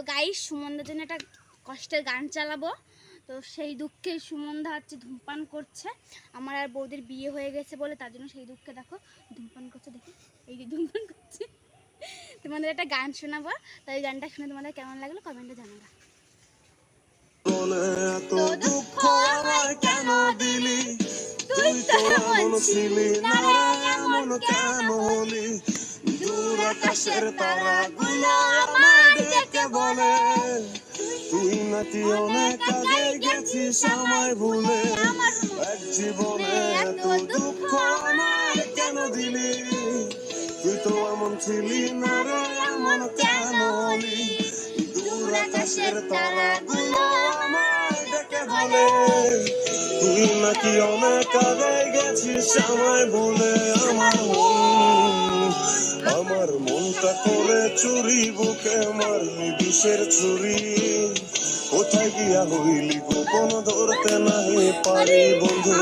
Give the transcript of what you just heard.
তো গাইস সুমনদের জন্য একটা কষ্টের গান চালাবো। তো সেই দুঃখে সুমনদা হচ্ছে ধূমপান করছে। আমার আর বৌদির বিয়ে হয়ে গেছে বলে তার জন্য সেই দুঃখে দেখো ধূমপান করছে দেখো এই যে ধূমপান করছে। তোমাদের একটা গান শোনাবো তো এই গানটা শুনে তোমাদের কেমন লাগল কমেন্টে জানাবা। বলে এত দুঃখ আমায় কেন দিলি? তুই তো এমন ছিলি? না এমন কেন হলি? দূর আকাশের তারাগুলো আমায় ডেকে বলে তুই নাকি অনেক আগে গেছিস আমায় ভুলে। এক জীবনে এত দুঃখ আমায় কেন দিলি? তুই তো এমন ছিলি না রে এমন কেন হলি? দূর আকাশের তারাগুলো আমায় ডেকে বলে তুই নাকি অনেক আগে গেছিস আমায় বলে আমার আমার মনটা করে চুরি, বুকে মারলি বিষের চুরি কোথায় গিয়া হইলি গোপন ধরতে নাহি পারি, বন্ধু?